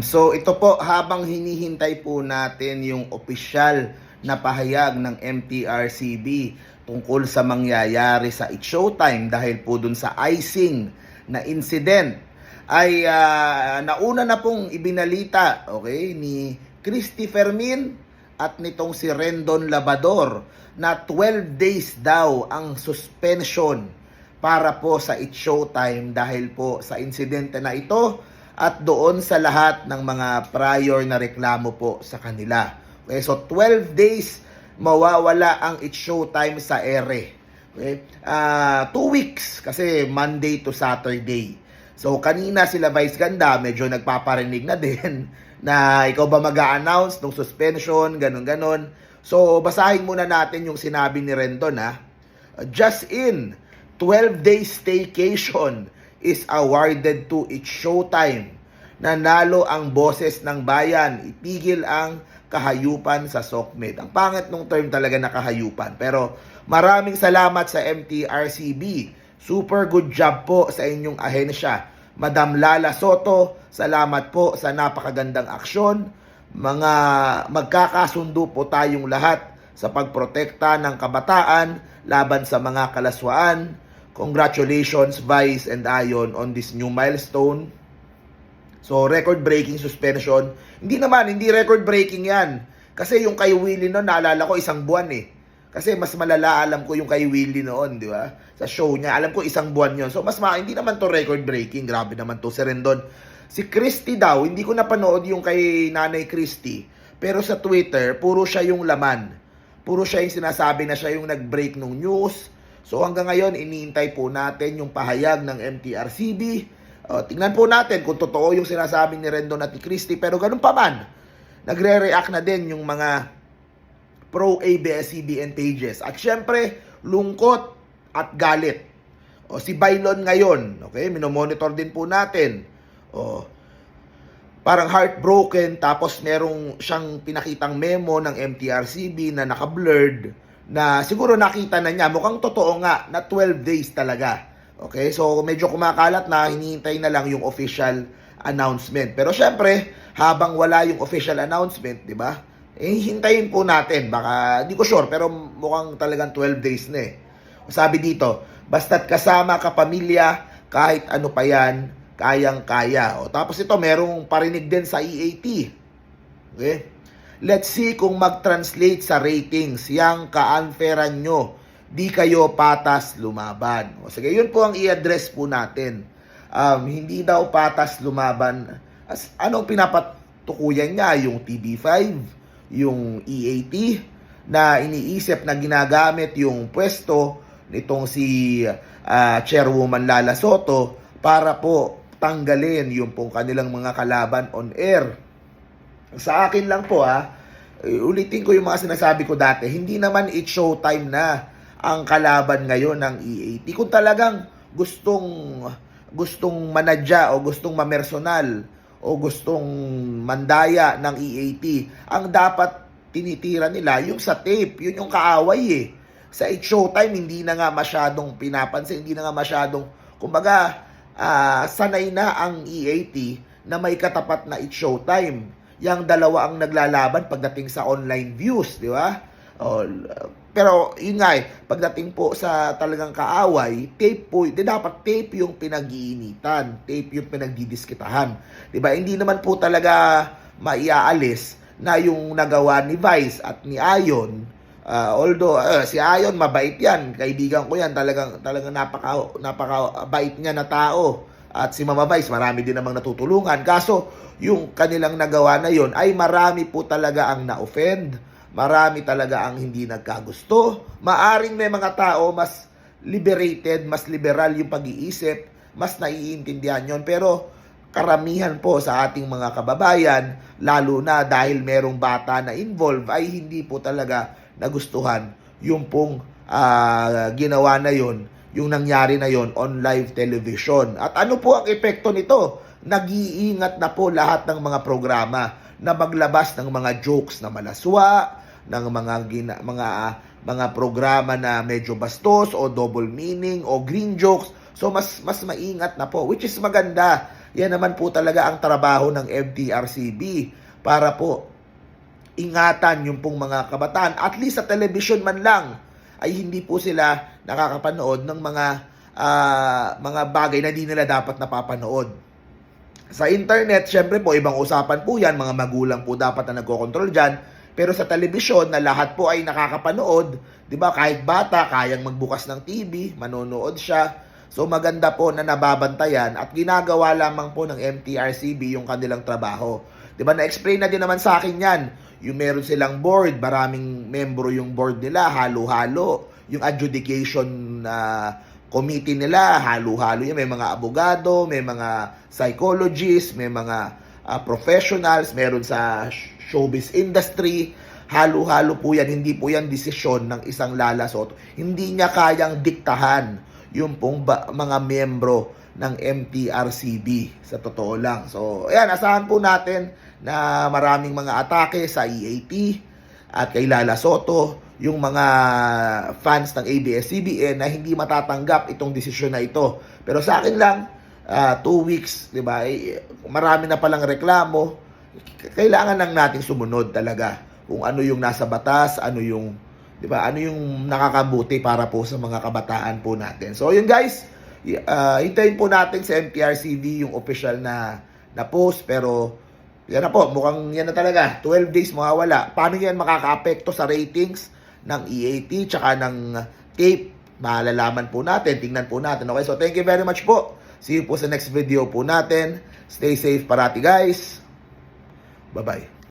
So ito po habang hinihintay po natin yung opisyal na pahayag ng MTRCB tungkol sa mangyayari sa It's Showtime dahil po dun sa icing na incident ay ah, nauna na pong ibinalita okay ni Christy Fermin at nitong si Rendon Labador na 12 days daw ang suspension para po sa It's Showtime dahil po sa insidente na ito at doon sa lahat ng mga prior na reklamo po sa kanila. Okay, so 12 days mawawala ang It's Showtime sa ere. Okay? Ah, two weeks kasi Monday to Saturday. So kanina sila Vice Ganda medyo nagpaparinig na din na ikaw ba mag-a-announce ng suspension, ganun ganon. So basahin muna natin yung sinabi ni Rendon ha. Just in 12 days staycation is awarded to its showtime. Nanalo ang boses ng bayan. Ipigil ang kahayupan sa SOCMED. Ang pangit nung term talaga na kahayupan. Pero maraming salamat sa MTRCB. Super good job po sa inyong ahensya. Madam Lala Soto, salamat po sa napakagandang aksyon. Mga magkakasundo po tayong lahat sa pagprotekta ng kabataan laban sa mga kalaswaan. Congratulations Vice and Ion on this new milestone. So, record-breaking suspension. Hindi naman, hindi record-breaking yan. Kasi yung kay Willie noon, naalala ko isang buwan eh. Kasi mas malala alam ko yung kay Willie noon, di ba? Sa show niya, alam ko isang buwan yon So, mas ma hindi naman to record-breaking. Grabe naman to, si Rendon. Si Christy daw, hindi ko napanood yung kay Nanay Christy. Pero sa Twitter, puro siya yung laman. Puro siya yung sinasabi na siya yung nag-break ng news. So hanggang ngayon, iniintay po natin yung pahayag ng MTRCB. Uh, tingnan po natin kung totoo yung sinasabi ni Rendon at ni Christie. Pero ganun pa man, nagre-react na din yung mga pro-ABS-CBN pages. At syempre, lungkot at galit. O, si Bailon ngayon, okay, minomonitor din po natin. O, parang heartbroken tapos merong siyang pinakitang memo ng MTRCB na naka-blurred na siguro nakita na niya mukhang totoo nga na 12 days talaga. Okay? So medyo kumakalat na hinihintay na lang yung official announcement. Pero syempre, habang wala yung official announcement, 'di ba? Eh hintayin po natin. Baka di ko sure pero mukhang talagang 12 days na eh. Sabi dito, basta't kasama ka pamilya, kahit ano pa yan, kayang-kaya. O, tapos ito, merong parinig din sa EAT. Okay? Let's see kung mag-translate sa ratings. Yang ka-unfairan nyo. Di kayo patas lumaban. O, sige, yun po ang i-address po natin. Um, hindi daw patas lumaban. As, ano pinapatukuyan niya? Yung TB5, yung EAT, na iniisip na ginagamit yung pwesto nitong si ah, Chairwoman Lala Soto para po tanggalin yung pong kanilang mga kalaban on air. Sa akin lang po ha, ulitin ko yung mga sinasabi ko dati, hindi naman it showtime na ang kalaban ngayon ng EAT. Kung talagang gustong gustong manadya o gustong mamersonal o gustong mandaya ng EAT, ang dapat tinitira nila yung sa tape, yun yung kaaway eh. Sa It Showtime, hindi na nga masyadong pinapansin, hindi na nga masyadong, kumbaga, ah, sanay na ang EAT na may katapat na It Showtime. Yang dalawa ang naglalaban pagdating sa online views, di ba? O, pero yun nga eh, pagdating po sa talagang kaaway, tape po, di dapat tape yung pinag-iinitan, tape yung pinagdidiskitahan. Di ba? Hindi naman po talaga maiaalis na yung nagawa ni Vice at ni Ayon, ah, although ah, si Ayon mabait yan, kaibigan ko yan, talagang talagang napaka napakabait niya na tao. At si Mama Vice, marami din namang natutulungan. Kaso, yung kanilang nagawa na yon ay marami po talaga ang na-offend. Marami talaga ang hindi nagkagusto. Maaring may mga tao mas liberated, mas liberal yung pag-iisip, mas naiintindihan yon Pero karamihan po sa ating mga kababayan, lalo na dahil merong bata na involved, ay hindi po talaga nagustuhan yung pong ah, ginawa na yon yung nangyari na yon on live television. At ano po ang epekto nito? Nag-iingat na po lahat ng mga programa na maglabas ng mga jokes na malaswa, ng mga gina, mga mga programa na medyo bastos o double meaning o green jokes. So mas mas maingat na po which is maganda Yan naman po talaga ang trabaho ng MTRCB para po ingatan yung pong mga kabataan. At least sa television man lang ay hindi po sila nakakapanood ng mga ah, mga bagay na di nila dapat napapanood. Sa internet, syempre po, ibang usapan po yan. Mga magulang po dapat na nagkocontrol dyan. Pero sa telebisyon, na lahat po ay nakakapanood, di ba, kahit bata, kayang magbukas ng TV, manonood siya. So maganda po na nababantayan at ginagawa lamang po ng MTRCB yung kanilang trabaho. Di ba, na-explain na din naman sa akin yan. Yung meron silang board, maraming membro yung board nila, halo-halo. Yung adjudication na committee nila, halo-halo yan. May mga abogado, may mga psychologists, may mga ah, professionals, meron sa sh- showbiz industry. Halo-halo po yan. Hindi po yan desisyon ng isang Lala Soto. Hindi niya kayang diktahan yung pong mga membro ng MTRCB sa totoo lang. So, ayan, asahan po natin na maraming mga atake sa EAT at kay Lala Soto, yung mga fans ng ABS-CBN na hindi matatanggap itong desisyon na ito. Pero sa akin lang, ah, two weeks, di ba, eh, marami na palang reklamo, kailangan lang nating sumunod talaga kung ano yung nasa batas, ano yung, di ba, ano yung nakakabuti para po sa mga kabataan po natin. So, yun guys, ah, hintayin po natin sa MTRCB yung official na na post pero yan na po, mukhang yan na talaga. 12 days mawawala. Paano yan makaka-apekto sa ratings ng EAT tsaka ng tape? Malalaman po natin, tingnan po natin. Okay, so thank you very much po. See you po sa next video po natin. Stay safe parati guys. Bye-bye.